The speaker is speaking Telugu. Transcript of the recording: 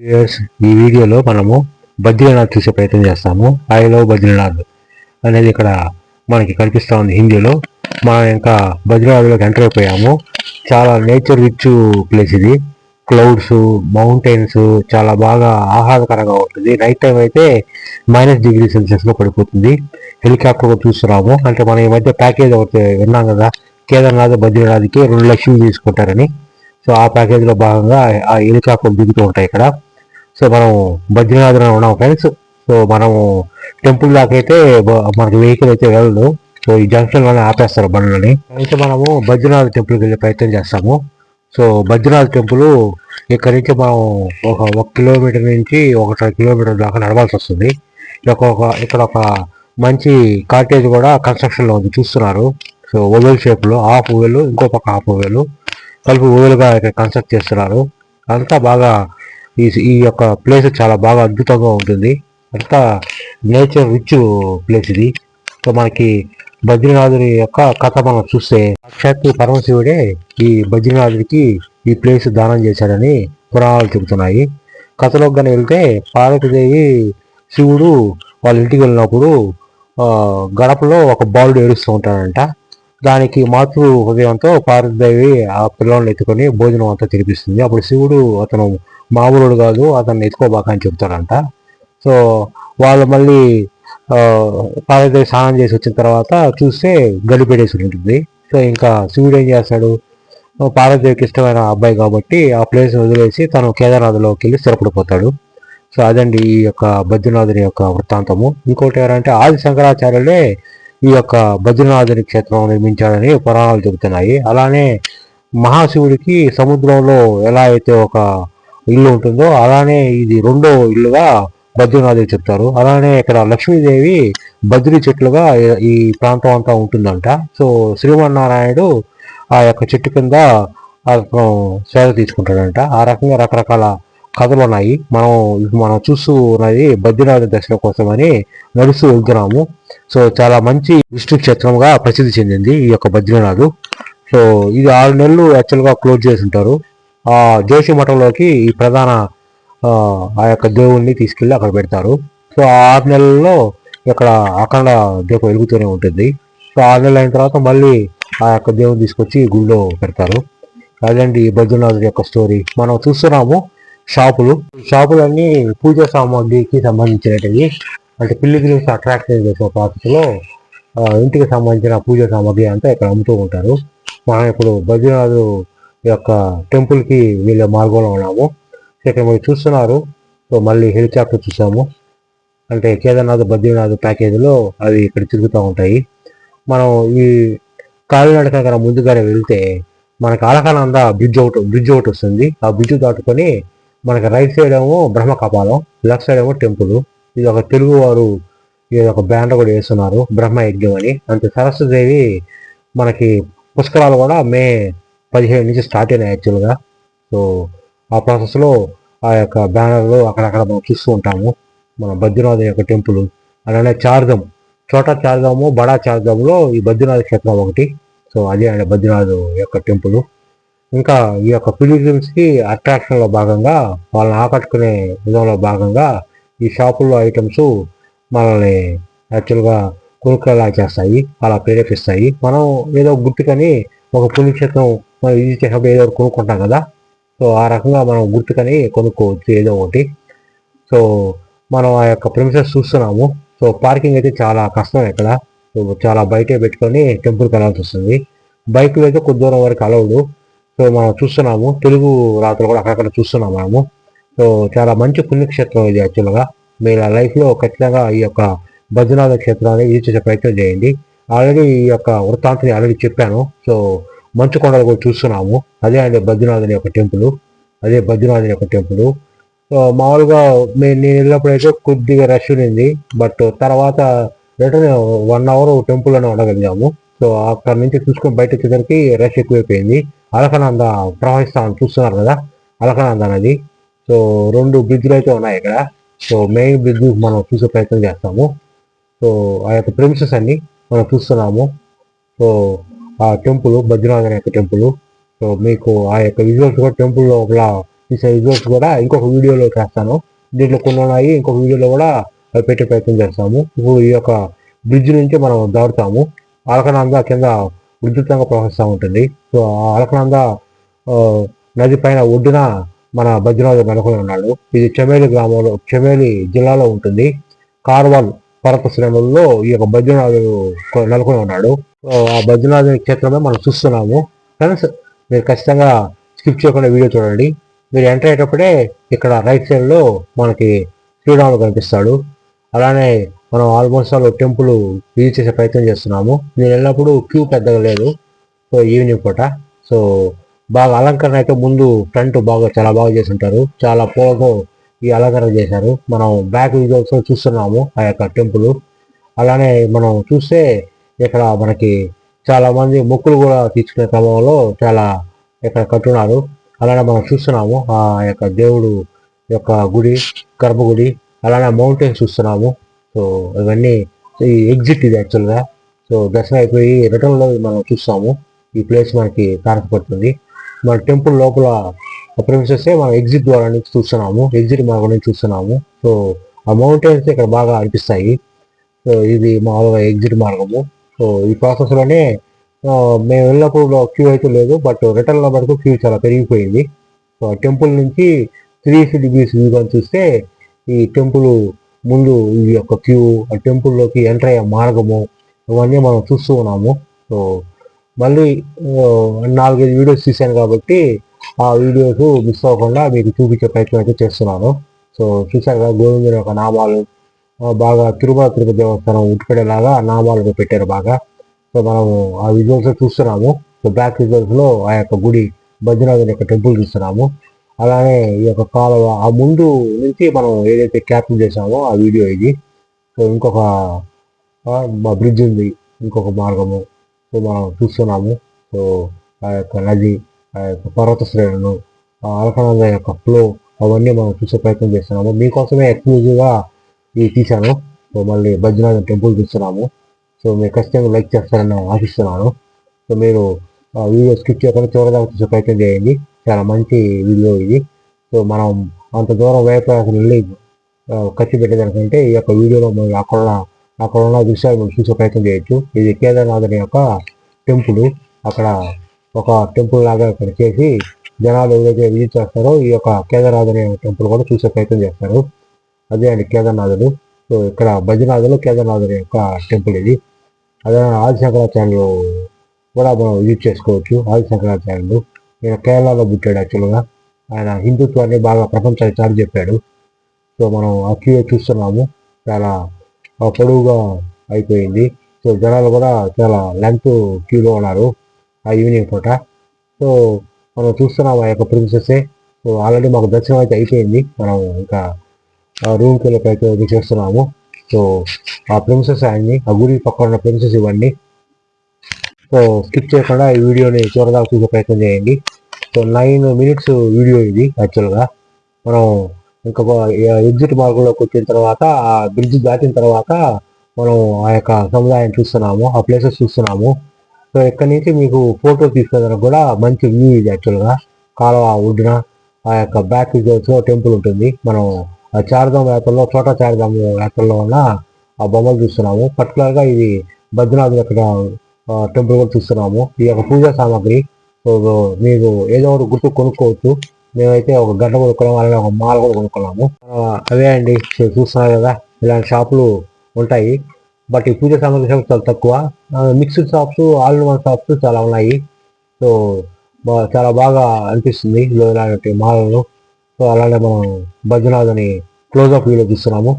ఈ వీడియోలో మనము బద్రీనాథ్ చూసే ప్రయత్నం చేస్తాము. ఐ లవ్ బద్రీనాథ్ అనేది ఇక్కడ మనకి కనిపిస్తూ ఉంది హిందీలో. మనం ఇంకా బద్రీనాథ్లోకి ఎంటర్ అయిపోయాము. చాలా నేచర్ రిచ్ ప్లేస్ ఇది. క్లౌడ్స్ మౌంటైన్స్ చాలా బాగా ఆహ్లాదకరంగా ఉంటుంది. నైట్ టైం అయితే మైనస్ డిగ్రీ సెల్సియస్లో పడిపోతుంది. హెలికాప్టర్ కూడా చూస్తున్నాము. అంటే మనం ఈ మధ్య ప్యాకేజ్ ఒకటి విన్నాం కదా కేదార్నాథ్ బద్రీనాథ్కి రెండు లక్షలు తీసుకుంటారని. సో ఆ ప్యాకేజ్లో భాగంగా ఆ హెలికాప్టర్ దిగుతూ ఉంటాయి ఇక్కడ. సో మనం బద్రీనాథ్లో ఉన్నాం ఫ్రెండ్స్. సో మనము టెంపుల్ దాకైతే మనకి వెహికల్ అయితే వెళ్ళదు. సో ఈ జంక్షన్లోనే ఆపేస్తారు బండ్లని. అయితే మనము బద్రీనాథ్ టెంపుల్కి వెళ్ళే ప్రయత్నం చేస్తాము. సో బద్రీనాథ్ టెంపుల్ ఇక్కడ నుంచి మనం ఒక ఒక కిలోమీటర్ నుంచి ఒకటి కిలోమీటర్ దాకా నడవాల్సి వస్తుంది. ఇక్కడ ఒక ఇక్కడ ఒక మంచి కాటేజ్ కూడా కన్స్ట్రక్షన్లో ఉంది. చూస్తున్నారు. సో ఓవెల్ షేప్లో హాఫ్ ఓవెల్ ఇంకో పక్క హాఫ్ ఓవెల్ కలిపి ఓవెల్గా ఇక్కడ కన్స్ట్రక్ట్ చేస్తున్నారు. అంతా బాగా ఈ ఈ యొక్క ప్లేస్ చాలా బాగా అద్భుతంగా ఉంటుంది. అంతా నేచర్ రిచ్ ప్లేస్ ఇది. సో మనకి బద్రీనాథుడి యొక్క కథ మనం చూస్తే సాక్షాత్తు పరమశివుడే ఈ బద్రీనాథుడికి ఈ ప్లేస్ దానం చేశాడని పురాణాలు చెబుతున్నాయి. కథలోకి కానీ వెళ్తే పార్వతీదేవి శివుడు వాళ్ళ ఇంటికి వెళ్ళినప్పుడు ఆ, గడపలో ఒక బాలుడు ఏడుస్తూ ఉంటాడంట. దానికి మాతృ హృదయంతో పార్వతీదేవి ఆ పిల్లల్ని ఎత్తుకొని భోజనం అంతా తినిపిస్తుంది. అప్పుడు శివుడు అతను మామూలుడు కాదు అతన్ని ఎత్తుకోబాక అని చెప్తాడంట. సో వాళ్ళు మళ్ళీ పార్వతీదేవి స్నానం చేసి వచ్చిన తర్వాత చూస్తే గడిపెడేసి ఉంటుంది. సో ఇంకా శివుడు ఏం చేస్తాడు? పార్వతీదేవికి ఇష్టమైన అబ్బాయి కాబట్టి ఆ ప్లేస్ వదిలేసి తను కేదార్నాథ్లోకి వెళ్ళి స్థిరపడిపోతాడు. సో అదండి ఈ యొక్క బద్రీనాథుని యొక్క వృత్తాంతము. ఇంకోటి ఎవరంటే ఆది శంకరాచార్యులే ఈ యొక్క బద్రీనాథుని క్షేత్రం నిర్మించాడని పురాణాలు చెబుతున్నాయి. అలానే మహాశివుడికి సముద్రంలో ఎలా అయితే ఒక ఇల్లు ఉంటుందో అలానే ఇది రెండో ఇల్లుగా బద్రీనాథుడు చెప్తారు. అలానే ఇక్కడ లక్ష్మీదేవి బద్రీ చెట్లుగా ఈ- ప్రాంతం అంతా ఉంటుందంట. సో శ్రీమన్నారాయణుడు ఆ యొక్క చెట్టు కింద అతను సేద తీసుకుంటాడంట. ఆ రకంగా రకరకాల కథలు ఉన్నాయి. మనం మనం చూస్తూ ఉన్నది బద్రీనాథ దర్శనం కోసమని నడుస్తూ వెళ్తున్నాము. సో చాలా మంచి విష్ణు క్షేత్రంగా ప్రసిద్ధి చెందింది ఈ యొక్క బద్రీనాథ్. సో ఇది ఆరు నెలలు యాక్చువల్గా క్లోజ్ చేసి ఉంటారు. ఆ జోషి మఠంలోకి ఈ ప్రధాన ఆ, యొక్క దేవుణ్ణి తీసుకెళ్ళి అక్కడ పెడతారు. సో ఆ ఆరు నెలల్లో ఇక్కడ అఖండ దీపం వెలుగుతూనే ఉంటుంది. సో ఆరు నెలలు అయిన తర్వాత మళ్ళీ ఆ యొక్క దేవుని తీసుకొచ్చి గుడిలో పెడతారు. అదండి ఈ బద్రీనాథ్ యొక్క స్టోరీ మనం చూస్తున్నాము షాపులు. షాపులన్నీ పూజ సామాగ్రికి సంబంధించినవి అంటే పిల్లిగ్రిమ్స్ అట్రాక్ట్ చేసే పద్ధతిలో ఇంటికి సంబంధించిన పూజా సామాగ్రి అంతా ఇక్కడ అమ్ముతూ ఉంటారు. మనం ఇప్పుడు బద్రీనాథ్ యొక్క టెంపుల్కి వెళ్ళే మార్గంలో ఉన్నాము. ఇక్కడ మీరు చూస్తున్నారు. సో మళ్ళీ హెలికాప్టర్ చూసాము. అంటే కేదార్నాథ్ బద్రీనాథ్ ప్యాకేజీలో అవి ఇక్కడ తిరుగుతూ ఉంటాయి. మనం ఈ కాలినడక కనుక ముందుగానే వెళ్తే మనకి అలకానంద బ్రిడ్జ్ ఒకటి బ్రిడ్జ్ ఒకటి వస్తుంది. ఆ బ్రిడ్జ్ దాటుకొని మనకి రైట్ సైడ్ ఏమో బ్రహ్మ కపాలం లెఫ్ట్ సైడ్ ఏమో టెంపుల్ ఇది ఒక తెలుగు వారు ఇది ఒక బ్యానర్ కూడా వేస్తున్నారు బ్రహ్మ యజ్ఞం అని. అంతే సరస్వదేవి మనకి పుష్కరాలు కూడా మే పదిహేడు నుంచి స్టార్ట్ అయినాయి యాక్చువల్గా సో ఆ ప్రాసెస్లో ఆ యొక్క బ్యానర్లు అక్కడక్కడ మనం చూస్తూ ఉంటాము. మన బద్రీనాథ్ యొక్క టెంపుల్ అలానే చార్ధం చోటా చార్ధాము బడా చార్ధాంలో ఈ బద్రీనాథ క్షేత్రం ఒకటి. సో అదే ఆయన బద్రీనాథ్ యొక్క టెంపుల్. ఇంకా ఈ యొక్క పిలిజమ్స్కి అట్రాక్షన్లో భాగంగా వాళ్ళని ఆకట్టుకునే విధంలో భాగంగా ఈ షాపుల్లో ఐటమ్స్ మనల్ని యాక్చువల్గా కొనుక్కోలా చేస్తాయి అలా ప్రేరేపిస్తాయి. మనం ఏదో గుర్తుకని ఒక పుణ్యక్షేత్రం మనం ఇది చేసినప్పుడు ఏదో ఒకటి కొనుక్కుంటాం కదా. సో ఆ రకంగా మనం గుర్తుకని కొనుక్కోవచ్చు ఏదో ఒకటి. సో మనం ఆ యొక్క ప్రిమిసెస్ చూస్తున్నాము. సో పార్కింగ్ అయితే చాలా కష్టం ఇక్కడ సో చాలా బయటే పెట్టుకొని టెంపుల్కి వెళ్ళాల్సి వస్తుంది. బైక్లో అయితే కొద్ది దూరం వరకు అలౌడు సో మనం చూస్తున్నాము. తెలుగు రాత్రులు కూడా అక్కడక్కడ చూస్తున్నాం మనము. సో చాలా మంచి పుణ్యక్షేత్రం ఇది యాక్చువల్గా. మీరు ఆ లైఫ్లో ఖచ్చితంగా ఈ యొక్క భజనాల క్షేత్రాన్ని ఇది చేసే ప్రయత్నం చేయండి. ఆల్రెడీ ఈ యొక్క వృత్తాంతిని ఆల్రెడీ చెప్పాను. సో మంచు కొండలు కూడా చూస్తున్నాము. అదే అండి బద్రీనాథుని యొక్క టెంపుల్. అదే బద్రీనాథుని యొక్క టెంపుల్. సో మామూలుగా మేము నేను వెళ్ళినప్పుడైతే కొద్దిగా రష్ ఉంది బట్ తర్వాత రిటర్న్ వన్ అవర్ టెంపుల్లోనే ఉండగలిగాము. సో అక్కడ నుంచి చూసుకొని బయట వచ్చేసరికి రష్ ఎక్కువైపోయింది. అలకనంద ప్రవహిస్తామని చూస్తున్నారు కదా? అలకనంద నది. సో రెండు బ్రిడ్జ్లు అయితే ఉన్నాయి ఇక్కడ. సో మెయిన్ బ్రిడ్జ్ మనం చూసే ప్రయత్నం చేస్తాము. సో ఆ యొక్క ప్రిమిసెస్ అన్ని మనం చూస్తున్నాము. సో ఆ టెంపుల్ బద్రీనాథ్ యొక్క టెంపుల్ సో మీకు ఆ యొక్క విజువల్స్ కూడా టెంపుల్ లోపల తీసే విజువల్స్ కూడా ఇంకొక వీడియోలో చేస్తాను. దీంట్లో కొన్ని ఉన్నాయి ఇంకొక వీడియోలో కూడా అవి పెట్టే ప్రయత్నం చేస్తాము. ఇప్పుడు ఈ యొక్క బ్రిడ్జ్ నుంచి మనం దాటుతాము. అలకనంద కింద విద్యుత్తంగా ప్రవహిస్తూ ఉంటుంది. సో ఆ అలకనంద నది పైన ఒడ్డున మన బద్రీనాథ్ నెలకొని ఉన్నాడు. ఇది చెమేలి గ్రామంలో చెమేలి జిల్లాలో ఉంటుంది. కార్వాల్ పర్వత శ్రేణుల్లో ఈ యొక్క బద్రీనాథుడు నెలకొని ఉన్నాడు. ఆ బద్రీనాథ్ క్షేత్రమే మనం చూస్తున్నాము. ఫ్రెండ్స్ మీరు ఖచ్చితంగా స్కిప్ చేయకుండా వీడియో చూడండి. మీరు ఎంటర్ అయ్యేటప్పుడే ఇక్కడ రైట్ సైడ్లో మనకి శ్రీరాముడు కనిపిస్తాడు. అలానే మనం ఆల్మోస్ట్ ఆల్ టెంపుల్ విజిట్ చేసే ప్రయత్నం చేస్తున్నాము. నేను వెళ్ళినప్పుడు క్యూ పెద్దగా లేదు. సో ఈవినింగ్ పూట. సో బాగా అలంకరణ అయితే ముందు ఫ్రంట్ బాగా చాలా బాగా చేసి ఉంటారు చాలా పూలతో ఈ అలంకరణ చేశారు. మనం బ్యాక్ విజువల్స్ చూస్తున్నాము ఆ యొక్క టెంపుల్. అలానే మనం చూస్తే ఇక్కడ మనకి చాలా మంది మొక్కులు కూడా తీసుకునే క్రమంలో చాలా ఇక్కడ కట్టున్నారు. అలానే మనం చూస్తున్నాము ఆ యొక్క దేవుడు యొక్క గుడి గర్భగుడి అలానే మౌంటైన్స్ చూస్తున్నాము. సో ఇవన్నీ ఈ ఎగ్జిట్ ఇది యాక్చువల్గా. సో దర్శనం అయిపోయి రిటర్న్లో మనం చూస్తాము. ఈ ప్లేస్ మనకి కనపడుతుంది మన టెంపుల్ లోపల ప్రిన్సెస్ మనం ఎగ్జిట్ ద్వారా నుంచి చూస్తున్నాము ఎగ్జిట్ మార్గం నుంచి చూస్తున్నాము. సో ఆ మౌంటైన్స్ ఇక్కడ బాగా అనిపిస్తాయి. సో ఇది మామూలుగా ఎగ్జిట్ మార్గము. సో ఈ ప్రాసెస్లోనే మేము వెళ్ళినప్పుడు క్యూ అయితే లేదు బట్ రిటర్న్ మటుకు వరకు క్యూ చాలా పెరిగిపోయింది. సో టెంపుల్ నుంచి త్రీ డిగ్రీస్ వ్యూ కానీ చూస్తే ఈ టెంపుల్ ముందు ఈ యొక్క క్యూ ఆ టెంపుల్లోకి ఎంటర్ అయ్యే మార్గము ఇవన్నీ మనం చూస్తూ ఉన్నాము. సో మళ్ళీ నాలుగైదు వీడియోస్ తీశాను కాబట్టి ఆ వీడియోస్ మిస్ అవ్వకుండా మీకు చూపించే ప్రయత్నం అయితే చేస్తున్నాను. సో చూశారు కదా గోవిందుని యొక్క నామాలు బాగా తిరుమల తిరుపతి దేవస్థానం ఉట్టుకునేలాగా నామాలు పెట్టారు బాగా. సో మనము ఆ విజువల్స్ చూస్తున్నాము. సో బ్యాక్ విజువల్స్లో ఆ యొక్క గుడి బద్రీనాథుని యొక్క టెంపుల్ చూస్తున్నాము. అలానే ఈ యొక్క కాలువ ఆ ముందు నుంచి మనం ఏదైతే క్యాప్చర్ చేసామో ఆ వీడియో ఇది. సో ఇంకొక మా బ్రిడ్జ్ ఉంది. ఇంకొక మార్గము. సో మనం చూస్తున్నాము. సో ఆ యొక్క నది ఆ యొక్క పర్వత శ్రేణులు అలకనంద యొక్క ఫ్లో అవన్నీ మనం చూసే ప్రయత్నం చేస్తున్నాము. మీకోసమే ఎక్స్క్లూజివ్గా ఇది తీశాను సో మళ్ళీ బద్రీనాథ్ టెంపుల్ చూస్తున్నాము. సో మీరు ఖచ్చితంగా లైక్ చేస్తారని ఆశిస్తున్నాను. సో మీరు ఆ వీడియో స్కిప్ చేయకుండా చూడదాకా చూసే ప్రయత్నం చేయండి. చాలా మంచి వీడియో ఇది. సో మనం అంత దూరం వేపరాశం వెళ్ళి ఖర్చు పెట్టేదానికంటే ఈ యొక్క వీడియోలో మనం అక్కడ అక్కడ ఉన్న దృశ్యాలు మనం చూసే ప్రయత్నం చేయొచ్చు. ఇది కేదార్నాథుని యొక్క టెంపుల్. అక్కడ ఒక టెంపుల్ లాగా ఇక్కడ చేసి జనాలు ఏదైతే విజిట్ చేస్తారో ఈ యొక్క కేదార్నాథుని టెంపుల్ కూడా చూసే ప్రయత్నం చేస్తారు. అదే అండి కేదార్నాథుడు. సో ఇక్కడ బద్రీనాథులో కేదార్నాథుని యొక్క టెంపుల్ ఇది. అదే ఆదిశంకరాచార్యులు కూడా మనం విజిట్ చేసుకోవచ్చు. ఆదిశంకరాచార్యులు ఈయన కేరళలో పుట్టాడు యాక్చువల్గా. ఆయన హిందుత్వాన్ని బాగా ప్రపంచానికి చాటి చెప్పాడు. సో మనం ఆ క్యూ చూస్తున్నాము. చాలా పొడవుగా అయిపోయింది. సో జనాలు కూడా చాలా లెంత్ క్యూలో ఉన్నారు ఆ ఈవినింగ్ పూట. సో మనం చూస్తున్నాం ఆ యొక్క ప్రిన్సెస్ సో ఆల్రెడీ మాకు దర్శనం అయితే అయిపోయింది. మనం ఇంకా రూమ్కి వెళ్ళే ప్రయత్నం చేస్తున్నాము. సో ఆ ప్రిన్సెస్ ఆయన్ని ఆ గుడి పక్కన ఉన్న ప్రిన్సెస్ ఇవన్నీ సో స్కిప్ చేయకుండా ఈ వీడియోని చివరిదాకా చూసే ప్రయత్నం చేయండి. సో నైన్ మినిట్స్ వీడియో ఇది యాక్చువల్గా మనం ఇంకా ఎగ్జిట్ మార్గంలోకి వచ్చిన తర్వాత ఆ బ్రిడ్జ్ దాటిన తర్వాత మనం ఆ యొక్క సముదాయం చూస్తున్నాము ఆ ప్లేసెస్ చూస్తున్నాము. సో ఇక్కడ నుంచి మీకు ఫోటో తీసుకోవడానికి కూడా మంచి వ్యూ ఇది యాక్చువల్గా కాలువ ఒడ్డున ఆ యొక్క బ్యాక్ విజువల్స్ టెంపుల్ ఉంటుంది. మనం ఆ చార్ధామ్ యాత్రలో చోట చార్ధామ్ యాత్రలో ఉన్న ఆ బొమ్మలు చూస్తున్నాము. పర్టికులర్గా ఇది బద్రీనాథ్ యొక్క టెంపుల్ కూడా చూస్తున్నాము. ఈ యొక్క పూజా సామాగ్రి సో మీరు ఏదో ఒకటి గుర్తు కొనుక్కోవచ్చు. మేమైతే ఒక గంట కొనుక్కున్నాము అలాగే ఒక మాల కూడా కొనుక్కున్నాము. అవే అండి సో చూస్తున్నారు కదా ఇలాంటి షాపులు ఉంటాయి. బట్ ఈ పూజ సామాగ్రి షాప్ చాలా తక్కువ. Mixed shops all in one shops చాలా ఉన్నాయి. సో చాలా బాగా అనిపిస్తుంది ఇలాంటి మాలలు. సో అలానే మనం బద్రీనాథ్ అని క్లోజ్ అప్ వీడియో చూస్తున్నాము.